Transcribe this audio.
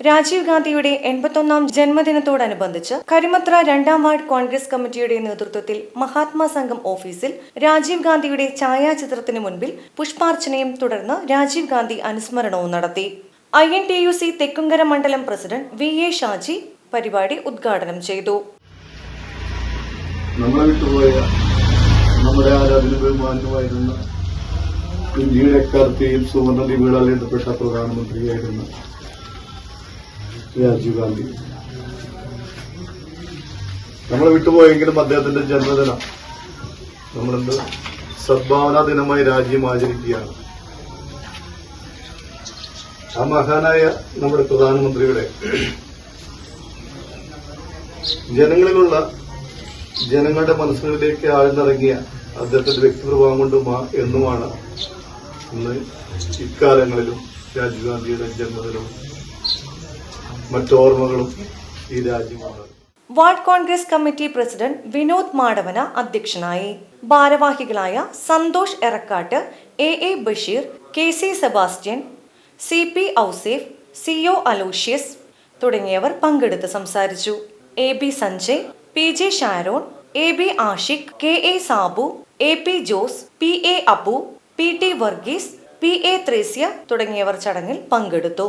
രാജീവ് ഗാന്ധിയുടെ എൺപത്തൊന്നാം ജന്മദിനത്തോടനുബന്ധിച്ച് കരിമത്ര രണ്ടാം വാർഡ് കോൺഗ്രസ് കമ്മിറ്റിയുടെ നേതൃത്വത്തിൽ മഹാത്മാ സംഘം ഓഫീസിൽ രാജീവ് ഗാന്ധിയുടെ ഛായാചിത്രത്തിന് മുൻപിൽ പുഷ്പാർച്ചനയും തുടർന്ന് രാജീവ് ഗാന്ധി അനുസ്മരണവും നടത്തി. I N T U C Thekkumkara മണ്ഡലം പ്രസിഡന്റ് വി എ ഷാജി പരിപാടി ഉദ്ഘാടനം ചെയ്തു. നമ്മുടെ രാജീവ് ഗാന്ധി. നമ്മളെ വിട്ടുപോയെങ്കിലും അദ്ദേഹത്തിന്റെ ജന്മദിനം നമ്മളെന്ത് സദ്ഭാവനാ ദിനമായി രാജ്യം ആചരിക്കുകയാണ്. ആ മഹാനായ നമ്മുടെ പ്രധാനമന്ത്രിയുടെ ജനങ്ങളിലുള്ള ജനങ്ങളുടെ മനസ്സുകളിലേക്ക് ആഴ്ന്നിറങ്ങിയ അദ്ദേഹത്തിന്റെ വ്യക്തിപ്രഭാവം കൊണ്ട് എന്നുമാണ് ഇന്ന് ഇക്കാലങ്ങളിലും രാജീവ് ഗാന്ധിയുടെ ജന്മദിനവും മറ്റോർമ്മകളും ഈ രാജ്യമാണ്. Ward Congress committee president Vinod Madavana അധ്യക്ഷനായി. ഭാരവാഹികളായ Santhosh Erakkat A A Basheer K C Sebastian C P Ouseph C O Aloysius തുടങ്ങിയവർ പങ്കെടുത്ത് സംസാരിച്ചു. A B Sanjay P J Sharon A B Ashiq K A Sabu A P Jose P A Abu P T Varghese P A Thresia തുടങ്ങിയവർ ചടങ്ങിൽ പങ്കെടുത്തു.